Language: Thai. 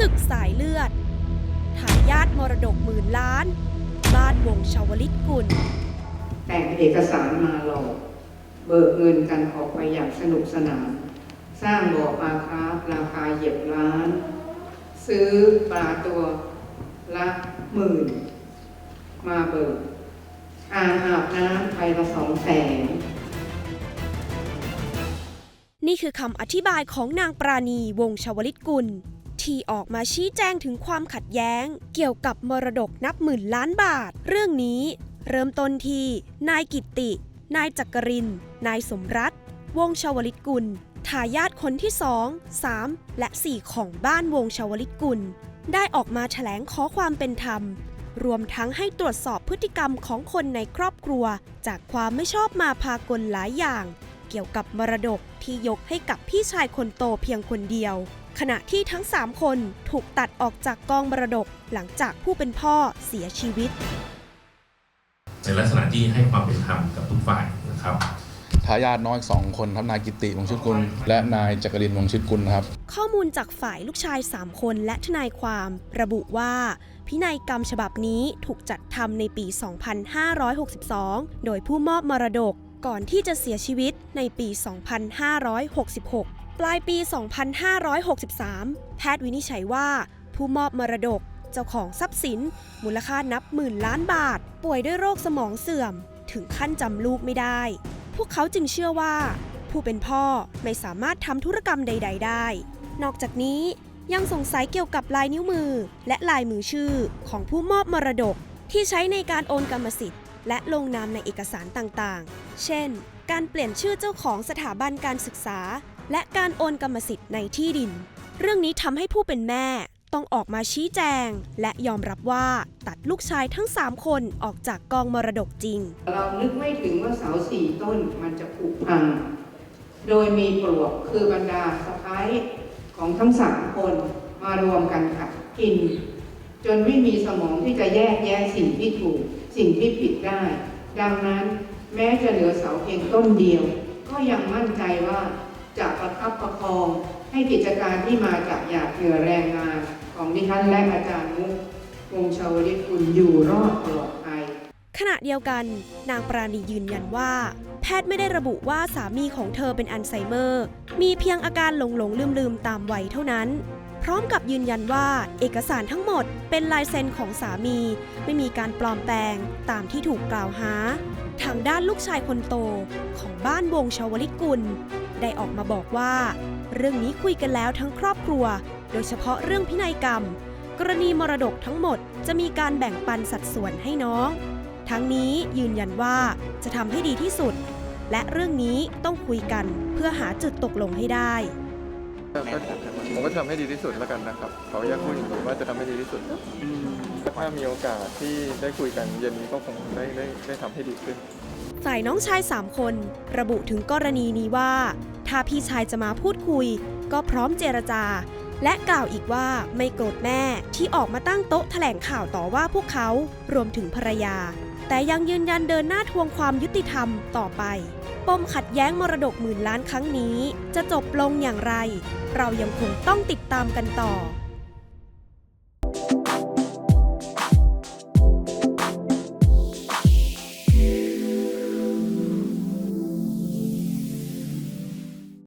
ศึกสายเลือดทายาทมรดกหมื่นล้าน บ้านวงชาวลิตกุล แต่งเอกสารมาหลอก เบิกเงินกันออกไปอย่างสนุกสนาน สร้างบ่อปลาคาร์ฟราคาเหยียบล้าน ซื้อปลาตัวละหมื่น มาเบิกอ่างอาบน้ำไปละสองแสนนี่คือคำอธิบายของนางปราณีวงชวลิตกุล ที่ออกมาชี้แจงถึงความขัดแย้ง เกี่ยวกับมรดกนับหมื่นล้านบาท เรื่องนี้เริ่มต้นที่ นายกิตติ นายจักริน นายสมรัตวงชาวลิตกุล ทายาทคนที่2 3และ4ของบ้านวงชาวลิตกุล ได้ออกมาแถลงขอความเป็นธรรม รวมทั้งให้ตรวจสอบพฤติกรรมของคนในครอบครัว จากความไม่ชอบมาพากลหลายอย่าง เกี่ยวกับมรดกที่ยกให้กับพี่ชายคนโตเพียงคนเดียว ขณะที่ทั้ง 3 คนถูกตัดออกจากกองมรดกหลังจากผู้เป็นพ่อเสียชีวิต ในลักษณะที่ให้ความเป็นธรรมกับทุกฝ่ายนะครับทายาทน้อยสองคนครับนายกิตติวงศ์ชิดกุล และนายจักรินทร์วงศ์ชิดกุลครับ ข้อมูลจากฝ่ายลูกชาย 3 คนและทนายความ ระบุว่า พินัยกรรมฉบับนี้ถูกจัดทำในปี 2562 โดยผู้มอบมรดกก่อนที่จะเสียชีวิตในปี 2566 ปลายปี 2563 แพทย์วินิจฉัยว่า ผู้มอบมรดกเจ้าของทรัพย์สิน มูลค่านับหมื่นล้านบาท ป่วยด้วยโรคสมองเสื่อม ถึงขั้นจำลูกไม่ได้ พวกเขาจึงเชื่อว่า ผู้เป็นพ่อไม่สามารถทำธุรกรรมใด ๆ ได้ นอกจากนี้ยังสงสัยเกี่ยวกับลายนิ้วมือ และลายมือชื่อของผู้มอบมรดกที่ใช้ในการโอนกรรมสิทธิ์ และลงนามในเอกสารต่างๆ เช่น การเปลี่ยนชื่อเจ้าของสถาบันการศึกษา และการโอนกรรมสิทธิ์ในที่ดิน เรื่องนี้ทำให้ผู้เป็นแม่ต้องออกมาชี้แจง และยอมรับว่าตัดลูกชายทั้ง 3 คนออกจากกองมรดกจริง เรานึกไม่ถึงว่าเสาสี่ต้นมันจะผุพัง โดยมีปลวกคือบรรดาสะพ้ายของทั้งสามคนมารวมกันขัดกิน จนไม่มีสมองที่จะแยกแยะสิ่งที่ถูก สิ่งที่ผิดได้ ดังนั้นแม้จะเหลือเสาเพียงต้นเดียว ก็ยังมั่นใจว่า จะประคับประคองให้กิจการที่มาจากหยาดเหงื่อแรงงาน ของดิฉันและอาจารย์มุกวงชาวลิตคุณอยู่รอดปลอดภัยขณะเดียวกัน นางปราณียืนยันว่า แพทย์ไม่ได้ระบุว่าสามีของเธอเป็นอัลไซเมอร์ มีเพียงอาการหลงหลงลืมลืมตามวัยเท่านั้น พร้อมกับยืนยันว่าเอกสารทั้งหมดเป็นลายเซ็นของสามี ไม่มีการปลอมแปลงตามที่ถูกกล่าวหา ทางด้านลูกชายคนโตของบ้านวงชาวลิตกุล ได้ออกมาบอกว่า เรื่องนี้คุยกันแล้วทั้งครอบครัว โดยเฉพาะเรื่องพินัยกรรม กรณีมรดกทั้งหมดจะมีการแบ่งปันสัดส่วนให้น้อง ทั้งนี้ยืนยันว่าจะทำให้ดีที่สุด และเรื่องนี้ต้องคุยกันเพื่อหาจุดตกลงให้ได้ผมก็จะทำให้ดีที่สุดแล้วกันนะครับขออนุญาตพูดอย่างนี้ว่าจะทำให้ดีที่สุดถ้ามีโอกาสที่ได้คุยกันเย็นนี้ก็คงได้ได้ได้ทำให้ดีขึ้น ฝ่ายน้องชาย 3 คน ระบุถึงกรณีนี้ว่า ถ้าพี่ชายจะมาพูดคุย ก็พร้อมเจรจา และกล่าวอีกว่าไม่โกรธแม่ที่ออกมาตั้งโต๊ะแถลงข่าวต่อว่าพวกเขารวมถึงภรรยา แต่ยังยืนยันเดินหน้าทวงความยุติธรรมต่อไปปมขัดแย้งมรดกหมื่นล้านครั้งนี้ จะจบลงอย่างไร เรายังคงต้องติดตามกันต่อ